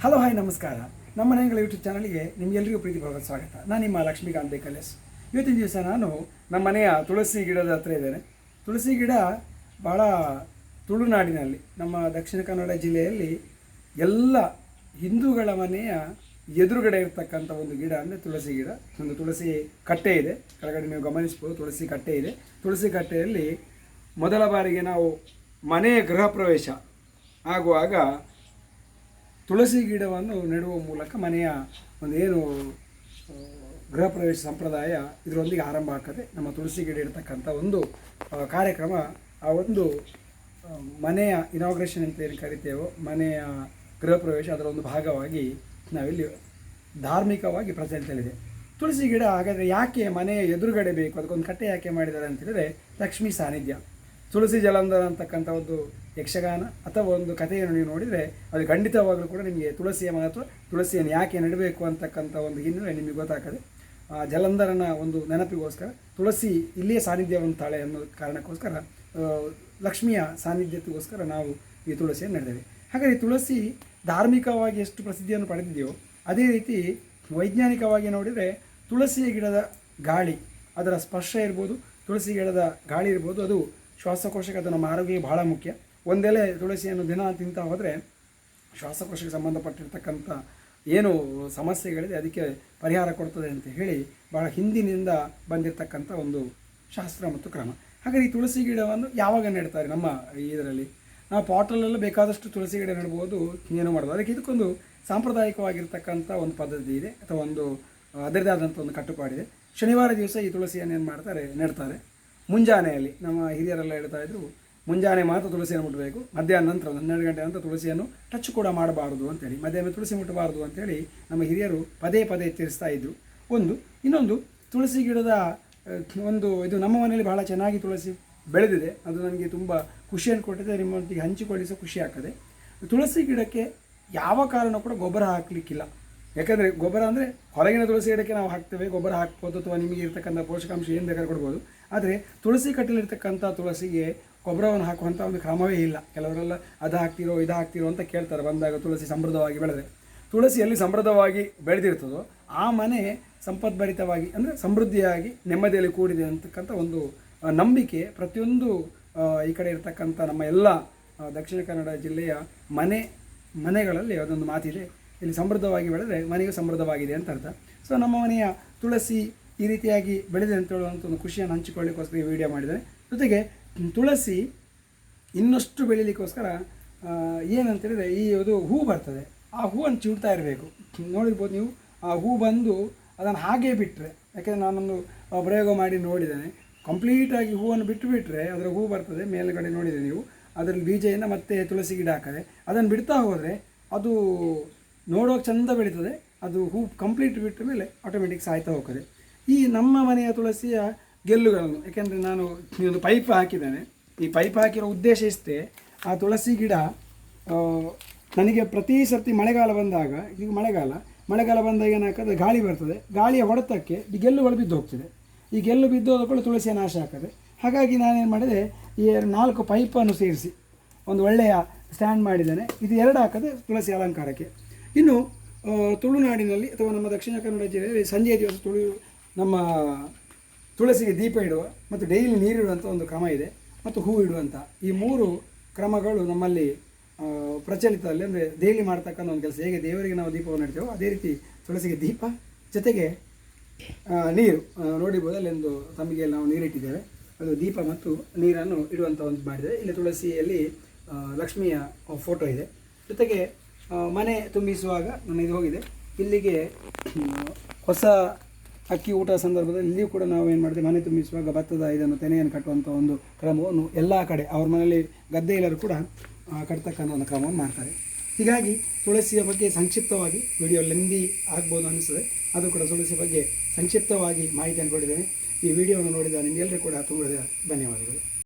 Hello hi ನಮಸ್ಕಾರ. ನಮ್ಮ ಮನೆಗಳ ಯೂಟ್ಯೂಬ್ ಚಾನಲ್ಗೆ ನಿಮಗೆಲ್ಲರಿಗೂ ಪ್ರೀತಿಪೂರ್ವಕ ಸ್ವಾಗತ. ನಾನು ನಿಮ್ಮ ಲಕ್ಷ್ಮೀಕಾಂತ್ ಬೇಕಲೇಶ್ ಇವತ್ತಿನ ದಿವಸ ನಾನು ನಮ್ಮ ಮನೆಯ ತುಳಸಿ ಗಿಡದ ಹತ್ರ ಇದ್ದೇನೆ. ತುಳಸಿ ಗಿಡ ಭಾಳ ತುಳುನಾಡಿನಲ್ಲಿ ನಮ್ಮ ದಕ್ಷಿಣ ಕನ್ನಡ ಜಿಲ್ಲೆಯಲ್ಲಿ ಎಲ್ಲ ಹಿಂದೂಗಳ ಮನೆಯ ಎದುರುಗಡೆ ಇರತಕ್ಕಂಥ ಒಂದು ಗಿಡ ಅಂದರೆ ತುಳಸಿ ಗಿಡ. ಒಂದು ತುಳಸಿ ಕಟ್ಟೆ ಇದೆ. ಕೆಳಗಡೆ ನೀವು ಗಮನಿಸ್ಬೋದು ತುಳಸಿ ಕಟ್ಟೆ ಇದೆ. ತುಳಸಿ ಕಟ್ಟೆಯಲ್ಲಿ ಮೊದಲ ಬಾರಿಗೆ ನಾವು ಮನೆಯ ಗೃಹ ಪ್ರವೇಶ ಆಗುವಾಗ ತುಳಸಿ ಗಿಡವನ್ನು ನೆಡುವ ಮೂಲಕ ಮನೆಯ ಒಂದು ಏನು ಗೃಹ ಪ್ರವೇಶ ಸಂಪ್ರದಾಯ ಇದರೊಂದಿಗೆ ಆರಂಭ ಆಗ್ತದೆ. ನಮ್ಮ ತುಳಸಿ ಗಿಡ ಇರತಕ್ಕಂಥ ಒಂದು ಕಾರ್ಯಕ್ರಮ, ಆ ಒಂದು ಮನೆಯ ಇನಾಗ್ರೇಷನ್ ಅಂತ ಏನು ಕರಿತೇವೋ, ಮನೆಯ ಗೃಹ ಪ್ರವೇಶ ಅದರ ಒಂದು ಭಾಗವಾಗಿ ನಾವಿಲ್ಲಿ ಧಾರ್ಮಿಕವಾಗಿ ಪ್ರಚಲಿತಲಿದೆ ತುಳಸಿ ಗಿಡ ಹಾಗಾದರೆ ಯಾಕೆ ಮನೆಯ ಎದುರುಗಡೆ ಬೇಕು? ಅದಕ್ಕೊಂದು ಕಟ್ಟೆ ಯಾಕೆ ಮಾಡಿದ್ದಾರೆ ಅಂತ ಹೇಳಿದರೆ ಲಕ್ಷ್ಮೀ ಸಾನ್ನಿಧ್ಯ. ತುಳಸಿ ಜಲಂಧರ ಅಂತಕ್ಕಂಥ ಒಂದು ಯಕ್ಷಗಾನ ಅಥವಾ ಒಂದು ಕಥೆಯನ್ನು ನೀವು ನೋಡಿದರೆ ಅದು ಖಂಡಿತವಾಗಲೂ ಕೂಡ ನಿಮಗೆ ತುಳಸಿಯ ಮಹತ್ವ, ತುಳಸಿಯನ್ನು ಯಾಕೆ ನೆಡಬೇಕು ಅಂತಕ್ಕಂಥ ಒಂದು ಹಿನ್ನೆಲೆ ನಿಮಗೆ ಗೊತ್ತಾಗ್ತದೆ. ಆ, ಜಲಂಧರನ ಒಂದು ನೆನಪಿಗೋಸ್ಕರ, ತುಳಸಿ ಇಲ್ಲಿಯೇ ಸಾನ್ನಿಧ್ಯವಂತಾಳೆ ಅನ್ನೋ ಕಾರಣಕ್ಕೋಸ್ಕರ ಲಕ್ಷ್ಮಿಯ ಸಾನ್ನಿಧ್ಯತೆಗೋಸ್ಕರ ನಾವು ಈ ತುಳಸಿಯನ್ನು ನಡೆದೇವೆ ಹಾಗಾಗಿ ತುಳಸಿ ಧಾರ್ಮಿಕವಾಗಿ ಎಷ್ಟು ಪ್ರಸಿದ್ಧಿಯನ್ನು ಪಡೆದಿದೆಯೋ, ಅದೇ ರೀತಿ ವೈಜ್ಞಾನಿಕವಾಗಿ ನೋಡಿದರೆ ತುಳಸಿಯ ಗಿಡದ ಗಾಳಿ ಅದರ ಸ್ಪರ್ಶ ಇರ್ಬೋದು, ತುಳಸಿ ಗಿಡದ ಗಾಳಿ ಇರ್ಬೋದು, ಅದು ಶ್ವಾಸಕೋಶಕ್ಕೆ ಅದು ನಮ್ಮ ಆರೋಗ್ಯ ಬಹಳ ಮುಖ್ಯ. ಒಂದೆಲೆ ತುಳಸಿಯನ್ನು ದಿನ ತಿಂತಾ ಹೋದರೆ ಶ್ವಾಸಕೋಶಕ್ಕೆ ಸಂಬಂಧಪಟ್ಟಿರ್ತಕ್ಕಂಥ ಏನು ಸಮಸ್ಯೆಗಳಿದೆ, ಅದಕ್ಕೆ ಪರಿಹಾರ ಕೊಡ್ತದೆ ಅಂತ ಹೇಳಿ ಬಹಳ ಹಿಂದಿನಿಂದ ಬಂದಿರತಕ್ಕಂಥ ಒಂದು ಶಾಸ್ತ್ರ ಮತ್ತು ಕ್ರಮ. ಹಾಗಾಗಿ ಈ ತುಳಸಿ ಗಿಡವನ್ನು ಯಾವಾಗ ನೆಡ್ತಾರೆ ನಮ್ಮ ಇದರಲ್ಲಿ? ನಾವು ಪಾಟಲಲ್ಲೂ ಬೇಕಾದಷ್ಟು ತುಳಸಿ ಗಿಡ ನೆಡ್ಬೋದು, ಏನು ಮಾಡ್ಬೋದು? ಅದಕ್ಕೆ ಇದಕ್ಕೊಂದು ಸಾಂಪ್ರದಾಯಿಕವಾಗಿರ್ತಕ್ಕಂಥ ಒಂದು ಪದ್ಧತಿ ಇದೆ, ಅಥವಾ ಒಂದು ಅದರದೇ ಆದಂಥ ಒಂದು ಕಟ್ಟುಪಾಡಿದೆ. ಶನಿವಾರ ದಿವಸ ಈ ತುಳಸಿಯನ್ನು ಏನು ಮಾಡ್ತಾರೆ, ನೆಡ್ತಾರೆ. ಮುಂಜಾನೆಯಲ್ಲಿ, ನಮ್ಮ ಹಿರಿಯರೆಲ್ಲ ಹೇಳ್ತಾ ಇದ್ರು, ಮುಂಜಾನೆ ಮಾತ್ರ ತುಳಸಿಯನ್ನು ಮುಟ್ಟಬೇಕು, ಮಧ್ಯಾಹ್ನ ನಂತರ ಹನ್ನೆರಡು ಗಂಟೆ ನಂತರ ತುಳಸಿಯನ್ನು ಟಚ್ ಕೂಡ ಮಾಡಬಾರದು ಅಂತೇಳಿ, ಮಧ್ಯಾಹ್ನ ತುಳಸಿ ಮುಟ್ಟಬಾರದು ಅಂತೇಳಿ ನಮ್ಮ ಹಿರಿಯರು ಪದೇ ಪದೇ ತಿಳಿಸ್ತಾ ಇದ್ರು. ಒಂದು, ಇನ್ನೊಂದು, ತುಳಸಿ ಗಿಡದ ಒಂದು ಇದು ನಮ್ಮ ಮನೆಯಲ್ಲಿ ಬಹಳ ಚೆನ್ನಾಗಿ ತುಳಸಿ ಬೆಳೆದಿದೆ, ಅದು ನನಗೆ ತುಂಬ ಖುಷಿಯನ್ನು ಕೊಟ್ಟಿದೆ, ನಿಮ್ಮೊಂದಿಗೆ ಹಂಚಿಕೊಳ್ಳಿ ಸಹ ಖುಷಿ ಆಗ್ತದೆ. ತುಳಸಿ ಗಿಡಕ್ಕೆ ಯಾವ ಕಾರಣ ಕೂಡ ಗೊಬ್ಬರ ಹಾಕಲಿಕ್ಕಿಲ್ಲ. ಯಾಕಂದರೆ ಗೊಬ್ಬರ ಅಂದರೆ ಹೊರಗಿನ ತುಳಸಿ ಗಿಡಕ್ಕೆ ನಾವು ಹಾಕ್ತೇವೆ, ಗೊಬ್ಬರ ಹಾಕ್ಬೋದು ಅಥವಾ ನಿಮಗೆ ಇರ್ತಕ್ಕಂಥ ಪೋಷಕಾಂಶ ಏನು ಬೇಕಾದ್ರೂ ಕೊಡ್ಬೋದು. ಆದರೆ ತುಳಸಿ ಕಟ್ಟಲಿರ್ತಕ್ಕಂಥ ತುಳಸಿಗೆ ಗೊಬ್ಬರವನ್ನು ಹಾಕುವಂಥ ಒಂದು ಕ್ರಮವೇ ಇಲ್ಲ. ಕೆಲವರೆಲ್ಲ ಅದು ಹಾಕ್ತಿರೋ, ಇದು ಹಾಕ್ತಿರೋ ಅಂತ ಕೇಳ್ತಾರೆ ಬಂದಾಗ ತುಳಸಿ ಸಮೃದ್ಧವಾಗಿ ಬೆಳೆದರೆ. ತುಳಸಿ ಎಲ್ಲಿ ಸಮೃದ್ಧವಾಗಿ ಬೆಳೆದಿರ್ತದೋ ಆ ಮನೆ ಸಂಪದ್ಭರಿತವಾಗಿ ಅಂದರೆ ಸಮೃದ್ಧಿಯಾಗಿ ನೆಮ್ಮದಿಯಲ್ಲಿ ಕೂಡಿದೆ ಅಂತಕ್ಕಂಥ ಒಂದು ನಂಬಿಕೆ ಪ್ರತಿಯೊಂದು ಈ ಕಡೆ ಇರತಕ್ಕಂಥ ನಮ್ಮ ಎಲ್ಲ ದಕ್ಷಿಣ ಕನ್ನಡ ಜಿಲ್ಲೆಯ ಮನೆ, ಮನೆಗಳಲ್ಲಿ ಅದೊಂದು ಮಾತಿದೆ. ಇಲ್ಲಿ ಸಮೃದ್ಧವಾಗಿ ಬೆಳೆದರೆ ಮನೆಯು ಸಮೃದ್ಧವಾಗಿದೆ ಅಂತ ಅರ್ಥ. ಸೊ ನಮ್ಮ ಮನೆಯ ತುಳಸಿ ಈ ರೀತಿಯಾಗಿ ಬೆಳೆದಿದೆ ಅಂತ ಹೇಳುವಂಥ ಒಂದು ಖುಷಿಯನ್ನು ಹಂಚಿಕೊಳ್ಳಿಕ್ಕೋಸ್ಕರ ಈ ವಿಡಿಯೋ ಮಾಡಿದ್ದಾರೆ. ಜೊತೆಗೆ ತುಳಸಿ ಇನ್ನಷ್ಟು ಬೆಳೀಲಿಕ್ಕೋಸ್ಕರ ಆ, ಏನಂತ ಹೇಳಿದ್ರೆ ಈ ಅದು ಹೂ ಬರ್ತದೆ. ಆ ಹೂವನ್ನು ಚಿಡ್ತಾ ಇರಬೇಕು. ನೋಡಿರ್ಬೋದು ನೀವು ಆ ಹೂ ಬಂದು ಅದನ್ನು ಹಾಗೇ ಬಿಟ್ಟರೆ ಯಾಕೆಂದರೆ ನಾನೊಂದು ಪ್ರಯೋಗ ಮಾಡಿ ನೋಡಿದ್ದೇನೆ. ಕಂಪ್ಲೀಟಾಗಿ ಹೂವನ್ನು ಬಿಟ್ಟು ಬಿಟ್ಟರೆ ಅದರ ಹೂ ಬರ್ತದೆ ಮೇಲುಗಡೆ ನೋಡಿದೆ ನೀವು. ಅದರಲ್ಲಿ ಬೀಜದಿಂದ ಮತ್ತೆ ತುಳಸಿ ಗಿಡ ಹಾಕದೆ. ಅದನ್ನು ಬಿಡ್ತಾ ಹೋದರೆ ಅದು ನೋಡೋಕೆ ಚಂದ ಬೆಳೀತದೆ. ಅದು ಹೂ ಕಂಪ್ಲೀಟ್ ಬಿಟ್ಟ ಮೇಲೆ ಆಟೋಮೆಟಿಕ್ ಸಾಯ್ತಾ ಹೋಗ್ತದೆ. ಈ ನಮ್ಮ ಮನೆಯ ತುಳಸಿಯ ಗೆಲ್ಲುಗಳನ್ನು, ಯಾಕೆಂದರೆ ನಾನು ಒಂದು ಪೈಪ್ ಹಾಕಿದ್ದೇನೆ. ಈ ಪೈಪ್ ಹಾಕಿರೋ ಉದ್ದೇಶ ಇಷ್ಟೇ. ಆ ತುಳಸಿ ಗಿಡ ನನಗೆ ಪ್ರತಿ ಸರ್ತಿ ಮಳೆಗಾಲ ಬಂದಾಗ, ಈಗ ಮಳೆಗಾಲ ಮಳೆಗಾಲ ಬಂದಾಗ ಏನಾಗ್ತದೆ, ಗಾಳಿ ಬರ್ತದೆ. ಗಾಳಿಯ ಹೊಡೆತಕ್ಕೆ ಈ ಗೆಲ್ಲುಗಳು ಬಿದ್ದು ಹೋಗ್ತದೆ. ಈ ಗೆಲ್ಲು ಬಿದ್ದು ಕೂಡ ತುಳಸಿಯ ನಾಶ ಆಗ್ತದೆ. ಹಾಗಾಗಿ ನಾನೇನು ಮಾಡಿದೆ, ಈ ನಾಲ್ಕು ಪೈಪನ್ನು ಸೇರಿಸಿ, ಒಂದು ಒಳ್ಳೆಯ ಸ್ಟ್ಯಾಂಡ್ ಮಾಡಿದ್ದೇನೆ. ಇದು ಎರಡು ಹಾಕದೆ ತುಳಸಿ ಅಲಂಕಾರಕ್ಕೆ. ಇನ್ನು ತುಳುನಾಡಿನಲ್ಲಿ ಅಥವಾ ನಮ್ಮ ದಕ್ಷಿಣ ಕನ್ನಡ ಜಿಲ್ಲೆಯಲ್ಲಿ ಸಂಜೆಯ ದಿವಸ ತುಳು, ನಮ್ಮ ತುಳಸಿಗೆ ದೀಪ ಇಡುವ ಮತ್ತು ಡೈಲಿ ನೀರಿಡುವಂಥ ಒಂದು ಕ್ರಮ ಇದೆ ಮತ್ತು ಹೂ ಇಡುವಂಥ ಈ ಮೂರು ಕ್ರಮಗಳು ನಮ್ಮಲ್ಲಿ ಪ್ರಚಲಿತದಲ್ಲಿ ಅಂದರೆ ಡೈಲಿ ಮಾಡ್ತಕ್ಕಂಥ ಒಂದು ಕೆಲಸ. ಹೇಗೆ ದೇವರಿಗೆ ನಾವು ದೀಪವನ್ನು ಇಡ್ತೇವೋ ಅದೇ ರೀತಿ ತುಳಸಿಗೆ ದೀಪ ಜೊತೆಗೆ ನೀರು. ನೋಡಿರ್ಬೋದು ಅಲ್ಲೊಂದು ತಮಗೆ ನಾವು ನೀರಿಟ್ಟಿದ್ದೇವೆ. ಅದು ದೀಪ ಮತ್ತು ನೀರನ್ನು ಇಡುವಂಥ ಒಂದು ಮಾಡಿದೆ ಇಲ್ಲಿ ತುಳಸಿಯಲ್ಲಿ ಲಕ್ಷ್ಮಿಯ ಫೋಟೋ ಇದೆ. ಜೊತೆಗೆ ಮನೆ ತುಂಬಿಸುವಾಗ ನನ್ನ ಇದು ಹೋಗಿದೆ. ಇಲ್ಲಿಗೆ ಹೊಸ ಅಕ್ಕಿ ಊಟ ಸಂದರ್ಭದಲ್ಲಿ ಇಲ್ಲಿಯೂ ಕೂಡ ನಾವು ಏನು ಮಾಡಿದೆ, ಮನೆ ತುಂಬಿಸುವಾಗ ಭತ್ತದ ಇದನ್ನು, ತೆನೆಯನ್ನು ಕಟ್ಟುವಂಥ ಒಂದು ಕ್ರಮವನ್ನು ಎಲ್ಲ ಕಡೆ, ಅವ್ರ ಮನೆಯಲ್ಲಿ ಗದ್ದೆ ಇಲ್ಲರೂ ಕೂಡ ಕಟ್ತಕ್ಕಂಥ ಒಂದು ಕ್ರಮವನ್ನು ಮಾಡ್ತಾರೆ. ಹೀಗಾಗಿ ತುಳಸಿಯ ಬಗ್ಗೆ ಸಂಕ್ಷಿಪ್ತವಾಗಿ ವಿಡಿಯೋ ಲೆಂದಿ ಆಗ್ಬೋದು ಅನಿಸ್ತದೆ ಅದು ಕೂಡ ತುಳಸಿ ಬಗ್ಗೆ ಸಂಕ್ಷಿಪ್ತವಾಗಿ ಮಾಹಿತಿಯನ್ನು ಕೊಟ್ಟಿದ್ದೇನೆ ಈ ವಿಡಿಯೋವನ್ನು ನೋಡಿದ ನಿಮಗೆಲ್ಲರೂ ಕೂಡ ತುಂಬ ಧನ್ಯವಾದಗಳು.